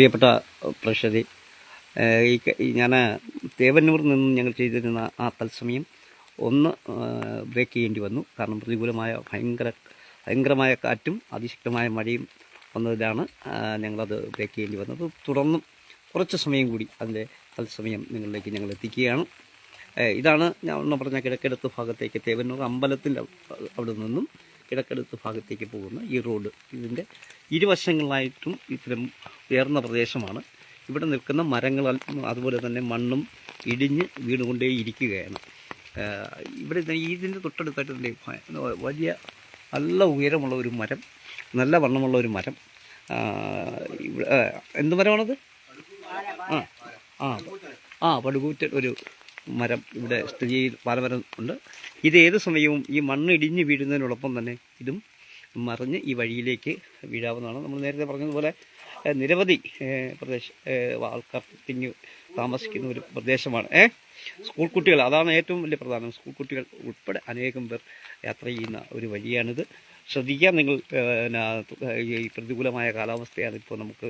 പ്രിയപ്പെട്ട പ്രഷതി ഈ ഞാൻ തേവന്നൂർ നിന്നും ഞങ്ങൾ ചെയ്തിരുന്ന ആ തത്സമയം ഒന്ന് ബ്രേക്ക് ചെയ്യേണ്ടി വന്നു. കാരണം പ്രതികൂലമായ ഭയങ്കര ഭയങ്കരമായ കാറ്റും അതിശക്തമായ മഴയും വന്നതിലാണ് ഞങ്ങളത് ബ്രേക്ക് ചെയ്യേണ്ടി വന്നത്. തുടർന്നും കുറച്ച് സമയം കൂടി അതിന്റെ തത്സമയം നിങ്ങളിലേക്ക് ഞങ്ങൾ എത്തിക്കുകയാണ്. ഇതാണ് ഞാൻ പറഞ്ഞ കിഴക്കിടത്ത് ഭാഗത്തേക്ക് തേവന്നൂർ അമ്പലത്തിന്റെ അവിടെ നിന്നും കിഴക്കെടുത്ത് ഭാഗത്തേക്ക് പോകുന്ന ഈ റോഡ്. ഇതിന്റെ ഇരുവശങ്ങളായിട്ടും ഇത്തരം ഉയർന്ന പ്രദേശമാണ്. ഇവിടെ നിൽക്കുന്ന മരങ്ങൾ അതുപോലെ തന്നെ മണ്ണും ഇടിഞ്ഞ് വീണുകൊണ്ടേ ഇരിക്കുകയാണ് ഇവിടെ ഇതിന്റെ തൊട്ടടുത്തായിട്ട് ദേ വലിയ നല്ല ഉയരമുള്ള ഒരു മരം നല്ല വണ്ണമുള്ള ഒരു മരം. ഇവിടെ എന്ത് മരമാണത്? ആ ആ ആ പടുകൂറ്റൻ ഒരു മരം ഇവിടെ സ്ഥിതി ചെയ്ത് പാലമരം ഉണ്ട്. ഇത് ഏത് സമയവും ഈ മണ്ണ് ഇടിഞ്ഞ് വീഴുന്നതിനോടൊപ്പം തന്നെ ഇതും മറിഞ്ഞ് ഈ വഴിയിലേക്ക് വീഴാവുന്നതാണ്. നമ്മൾ നേരത്തെ പറഞ്ഞതുപോലെ നിരവധി പ്രദേശ ആൾക്കാർ തിങ്ങി താമസിക്കുന്ന ഒരു പ്രദേശമാണ്. സ്കൂൾ കുട്ടികൾ അതാണ് ഏറ്റവും വലിയ പ്രധാനം. സ്കൂൾ കുട്ടികൾ ഉൾപ്പെടെ അനേകം പേർ യാത്ര ചെയ്യുന്ന ഒരു വഴിയാണിത്. ശ്രദ്ധിക്കാൻ നിങ്ങൾ ഈ പ്രതികൂലമായ കാലാവസ്ഥയാണ് ഇപ്പോൾ നമുക്ക്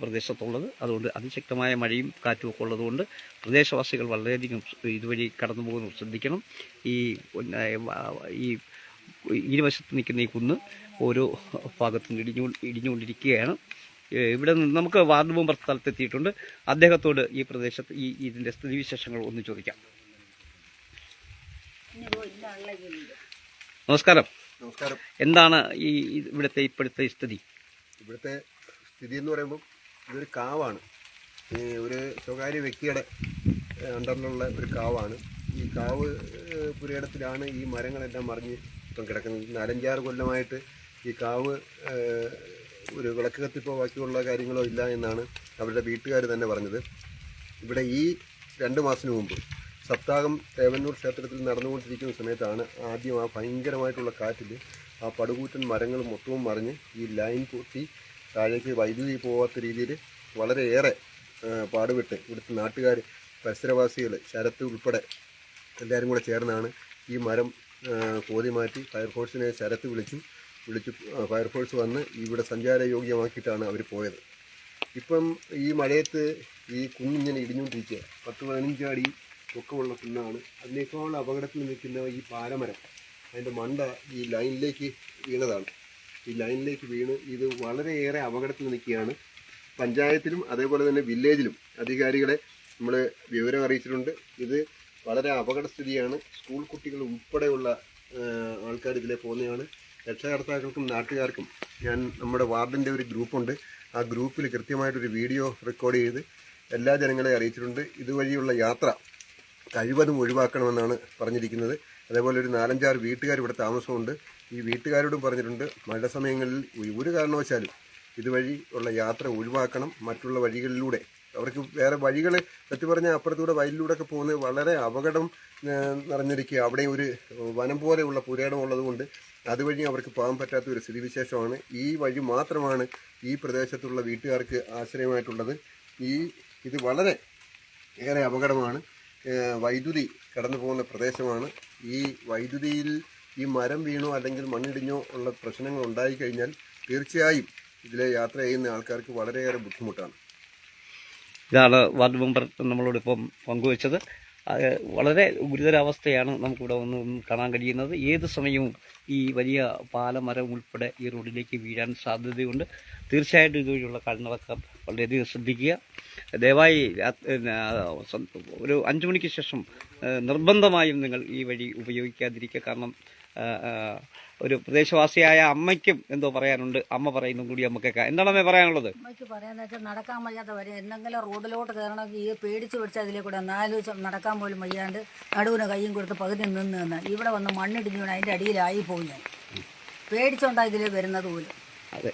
പ്രദേശത്തുള്ളത്. അതുകൊണ്ട് അതിശക്തമായ മഴയും കാറ്റും ഒക്കെ ഉള്ളതുകൊണ്ട് പ്രദേശവാസികൾ വളരെയധികം ഇതുവഴി കടന്നു പോകുന്നത് ശ്രദ്ധിക്കണം. ഈ ഈ ഇരുവശത്ത് നിൽക്കുന്ന ഈ കുന്ന് ഓരോ ഭാഗത്തും ഇടിഞ്ഞു ഇടിഞ്ഞുകൊണ്ടിരിക്കുകയാണ്. ഇവിടെ നിന്ന് നമുക്ക് വാർഡ് മെമ്പർ സ്ഥലത്തെത്തിയിട്ടുണ്ട്. അദ്ദേഹത്തോട് ഈ പ്രദേശത്ത് ഈ ഇതിന്റെ സ്ഥിതിവിശേഷങ്ങൾ ഒന്ന് ചോദിക്കാം. നമസ്കാരം. നമസ്കാരം. എന്താണ് ഈ ഇവിടുത്തെ ഇപ്പോഴത്തെ സ്ഥിതി? ഇവിടുത്തെ സ്ഥിതി എന്ന് പറയുമ്പോൾ ഇതൊരു കാവാണ്. ഒരു സ്വകാര്യ വ്യക്തിയുടെ അണ്ടറിലുള്ള ഒരു കാവാണ്. ഈ കാവ് പുരയിടത്തിലാണ് ഈ മരങ്ങളെല്ലാം മറിഞ്ഞ് ഇപ്പം കിടക്കുന്നത്. നാലഞ്ചാറ് കൊല്ലമായിട്ട് ഈ കാവ് ഒരു വിളക്ക് കത്തിപ്പോ ബാക്കിയുള്ള കാര്യങ്ങളോ ഇല്ല എന്നാണ് അവരുടെ വീട്ടുകാർ തന്നെ പറഞ്ഞത്. ഇവിടെ ഈ രണ്ട് മാസത്തിന് മുമ്പ് സപ്താഹം തേവന്നൂർ ക്ഷേത്രത്തിൽ നടന്നുകൊണ്ടിരിക്കുന്ന സമയത്താണ് ആദ്യം ആ ഭയങ്കരമായിട്ടുള്ള കാറ്റിൽ ആ പടുകൂറ്റൻ മരങ്ങൾ മൊത്തവും മറിഞ്ഞ് ഈ ലൈൻ പൊട്ടി താഴേക്ക് വൈദ്യുതി പോകാത്ത രീതിയിൽ വളരെയേറെ പാടുപെട്ട് ഇവിടുത്തെ നാട്ടുകാർ പരിസരവാസികൾ ശരത്ത് ഉൾപ്പെടെ എല്ലാവരും കൂടെ ചേർന്നാണ് ഈ മരം കോതി മാറ്റി ഫയർഫോഴ്സിനെ ശരത്ത് വിളിച്ചു വിളിച്ചു ഫയർഫോഴ്സ് വന്ന് ഇവിടെ സഞ്ചാരയോഗ്യമാക്കിയിട്ടാണ് അവർ പോയത്. ഇപ്പം ഈ മഴയത്ത് ഈ കുന്നിങ്ങനെ ഇടിഞ്ഞുകൊണ്ടിരിക്കുക പത്ത് പതിനഞ്ച് അടി പൊക്കമുള്ള കുന്നാണ് അതിനേക്കാൾ അപകടത്തിൽ നിൽക്കുന്ന ഈ പാലമരം അതിന്റെ മണ്ട ഈ ലൈനിലേക്ക് വീണതാണ്. ഈ ലൈനിലേക്ക് വീണ് ഇത് വളരെയേറെ അപകടത്തിൽ നിൽക്കുകയാണ്. പഞ്ചായത്തിലും അതേപോലെ തന്നെ വില്ലേജിലും അധികാരികളെ നമ്മൾ വിവരം അറിയിച്ചിട്ടുണ്ട്. ഇത് വളരെ അപകടസ്ഥിതിയാണ് സ്കൂൾ കുട്ടികൾ ഉൾപ്പെടെയുള്ള ആൾക്കാർ ഇതിലെ പോകുന്നതാണ്. രക്ഷകർത്താക്കൾക്കും നാട്ടുകാർക്കും ഞാൻ നമ്മുടെ വാർഡിന്റെ ഒരു ഗ്രൂപ്പുണ്ട്. ആ ഗ്രൂപ്പിൽ കൃത്യമായിട്ടൊരു വീഡിയോ റെക്കോർഡ് ചെയ്ത് എല്ലാ ജനങ്ങളെ അറിയിച്ചിട്ടുണ്ട്. ഇതുവഴിയുള്ള യാത്ര കഴിവതും ഒഴിവാക്കണമെന്നാണ് പറഞ്ഞിരിക്കുന്നത്. അതേപോലെ ഒരു നാലഞ്ചാറ് വീട്ടുകാർ ഇവിടെ താമസമുണ്ട്. ഈ വീട്ടുകാരോടും പറഞ്ഞിട്ടുണ്ട് മഴ സമയങ്ങളിൽ ഒരു കാരണവശാലും ഇതുവഴി ഉള്ള യാത്ര ഒഴിവാക്കണം മറ്റുള്ള വഴികളിലൂടെ. അവർക്ക് വേറെ വഴികൾ സത്യം പറഞ്ഞാൽ അപ്പുറത്തൂടെ വയലിലൂടെ ഒക്കെ പോകുന്നത് വളരെ അപകടം നിറഞ്ഞിരിക്കുക അവിടെ ഒരു വനം പോലെയുള്ള പുരയിടം ഉള്ളതുകൊണ്ട് അതുവഴി അവർക്ക് പോകാൻ പറ്റാത്ത ഒരു സ്ഥിതിവിശേഷമാണ്. ഈ വഴി മാത്രമാണ് ഈ പ്രദേശത്തുള്ള വീട്ടുകാർക്ക് ആശ്രയമായിട്ടുള്ളത്. ഈ ഇത് വളരെ ഏറെ അപകടമാണ്. വൈദ്യുതി കടന്നു പോകുന്ന പ്രദേശമാണ്. ഈ വൈദ്യുതിയിൽ ഈ മരം വീണോ അല്ലെങ്കിൽ മണ്ണിടിഞ്ഞോ ഉള്ള പ്രശ്നങ്ങൾ ഉണ്ടായിക്കഴിഞ്ഞാൽ തീർച്ചയായും ഇതിലെ യാത്ര ചെയ്യുന്ന ആൾക്കാർക്ക് വളരെയേറെ ബുദ്ധിമുട്ടാണ്. ഇതാണ് വാർഡ് മെമ്പർ നമ്മളോട് ഇപ്പം പങ്കുവച്ചത് വളരെ ഗുരുതരാവസ്ഥയാണ് നമുക്കിവിടെ ഒന്ന് കാണാൻ കഴിയുന്നത്. ഏത് സമയവും ഈ വലിയ പാലമരം ഉൾപ്പെടെ ഈ റോഡിലേക്ക് വീഴാൻ സാധ്യതയുണ്ട്. തീർച്ചയായിട്ടും ഇതുവഴിയുള്ള കാൽനടക്കം വളരെയധികം ശ്രദ്ധിക്കുക. ദയവായി ഒരു അഞ്ചു മണിക്ക് ശേഷം നിർബന്ധമായും നിങ്ങൾ ഈ വഴി ഉപയോഗിക്കാതിരിക്കുക. കാരണം ഒരു പ്രദേശവാസിയായ അമ്മയ്ക്കും എന്തോ പറയാനുണ്ട്. അമ്മ പറയുന്നു കൂടി നമുക്ക് കേൾക്കാം എന്താണ് അമ്മ പറയാനുള്ളത്? അമ്മയ്ക്ക് പറയാന്ന് വെച്ചാൽ നടക്കാൻ വയ്യാത്ത വരെ എന്തെങ്കിലും റോഡിലോട്ട് കയറണമെങ്കിൽ ഈ പേടിച്ച് പിടിച്ച അതിലേ കൂടെ നാല് ദിവസം നടക്കാൻ പോലും വയ്യാണ്ട് നടുവിന് കൈയും കൊടുത്ത് പകുതി നിന്ന് നിന്ന് ഇവിടെ വന്ന് മണ്ണിടിഞ്ഞു വീണ് അതിന്റെ അടിയിലായി പോയി ഞാൻ. പേടിച്ചോണ്ടാ ഇതിലേ വരുന്നത് പോലും. അതെ.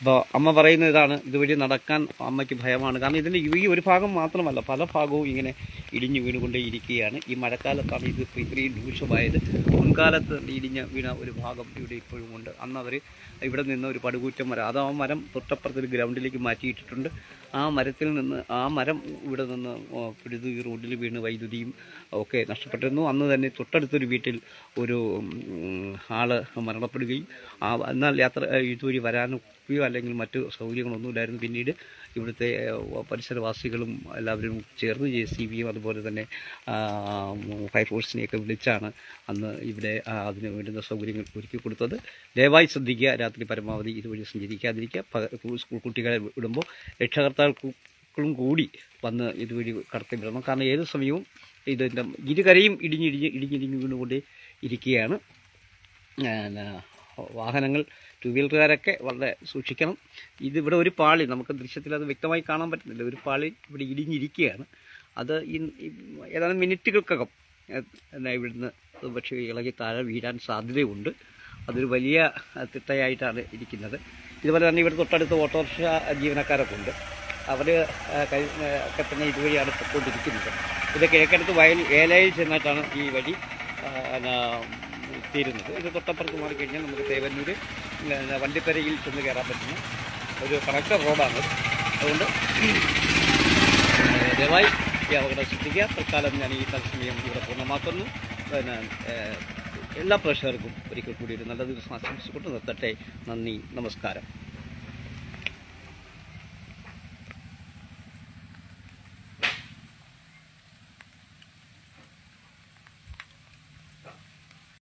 അപ്പോൾ അമ്മ പറയുന്ന ഇതാണ് ഇതുവഴി നടക്കാൻ അമ്മയ്ക്ക് ഭയമാണ്. കാരണം ഇതിന്റെ ഈ ഒരു ഭാഗം മാത്രമല്ല പല ഭാഗവും ഇങ്ങനെ ഇടിഞ്ഞു വീണുകൊണ്ടേ ഇരിക്കുകയാണ് ഈ മഴക്കാലത്താണ് ഇത് ഇത്രയും രൂക്ഷമായത്. മുൻകാലത്ത് ഇടിഞ്ഞ വീണ ഒരു ഭാഗം ഇവിടെ ഇപ്പോഴും ഉണ്ട് അന്ന് അവർ ഇവിടെ നിന്ന് ഒരു പടുകൂറ്റം മരം അത് ആ മരം തൊട്ടപ്പുറത്തൊരു ഗ്രൗണ്ടിലേക്ക് മാറ്റിയിട്ടിട്ടുണ്ട്. ആ മരത്തിൽ നിന്ന് ആ മരം ഇവിടെ നിന്ന് പിടിതു ഈ റോഡിൽ വീണ് വൈദ്യുതിയും ഒക്കെ നഷ്ടപ്പെട്ടിരുന്നു. അന്ന് തന്നെ തൊട്ടടുത്തൊരു വീട്ടിൽ ഒരു ആൾ മരണപ്പെടുകയും എന്നാൽ യാത്ര ഇതുവഴി വരാനും വിയോ അല്ലെങ്കിൽ മറ്റു സൗകര്യങ്ങളൊന്നുമില്ലായിരുന്നു പിന്നീട് ഇവിടുത്തെ പരിസരവാസികളും എല്ലാവരും ചേർന്ന് ജെ സി ബിയും അതുപോലെ തന്നെ ഹൈഫോഴ്സിനെയൊക്കെ വിളിച്ചാണ് അന്ന് ഇവിടെ അതിന് വേണ്ടുന്ന സൗകര്യങ്ങൾ ഒരുക്കി കൊടുത്തത്. ദയവായി ശ്രദ്ധിക്കുക രാത്രി പരമാവധി ഇതുവഴി സഞ്ചരിക്കാതിരിക്കുക. സ്കൂൾ കുട്ടികളെ വിടുമ്പോൾ രക്ഷകർത്താക്കളും കൂടി വന്ന് ഇതുവഴി കടത്തി വിടണം കാരണം ഏത് സമയവും ഇതിന്റെ ഇരുകരയും ഇടിഞ്ഞിടിഞ്ഞ് ഇടിഞ്ഞിടിഞ്ഞ് വീണുകൊണ്ട് ഇരിക്കുകയാണ്. വാഹനങ്ങൾ ടു വീലറുകാരൊക്കെ വളരെ സൂക്ഷിക്കണം. ഇത് ഇവിടെ ഒരു പാളി നമുക്ക് ദൃശ്യത്തിൽ അത് വ്യക്തമായി കാണാൻ പറ്റുന്നില്ല. ഒരു പാളി ഇവിടെ ഇടിഞ്ഞിരിക്കുകയാണ്. അത് ഈ ഏതാനും മിനിറ്റുകൾക്കകം ഇവിടുന്ന് പക്ഷേ ഇളകി താഴെ വീഴാൻ സാധ്യതയുണ്ട്. അതൊരു വലിയ തിട്ടയായിട്ടാണ് ഇരിക്കുന്നത്. ഇതുപോലെ തന്നെ ഇവിടെ തൊട്ടടുത്ത് ഓട്ടോറിക്ഷ ജീവനക്കാരൊക്കെ ഉണ്ട്. അവർ ഒക്കെ തന്നെ ഇതുവഴിയാണ് പൊയ്ക്കൊണ്ടിരിക്കുന്നത് ഇത് കിഴക്കടുത്ത് വയൽ ഏലയിൽ ചെന്നിട്ടാണ് ഈ വഴി തീരുന്നത്. ഇത് തൊട്ടപ്പുറത്ത് മാറിക്കഴിഞ്ഞാൽ നമുക്ക് തേവന്നൂർ വണ്ടിത്തരയിൽ ചെന്ന് കയറാൻ പറ്റുന്ന ഒരു കണക്ടർ റോഡാണ് അതുകൊണ്ട് ദയവായി ഈ അപകടം ശ്രദ്ധിക്കുക. തൽക്കാലം ഞാൻ ഈ തത്സമയം ഇവിടെ പൂർണമാക്കുന്നു. പിന്നെ എല്ലാ പ്രേക്ഷകർക്കും ഒരിക്കൽ കൂടി ഒരു നല്ല ദിവസം ആശംസിച്ചുകൊണ്ട് നിർത്തട്ടെ. നന്ദി നമസ്കാരം.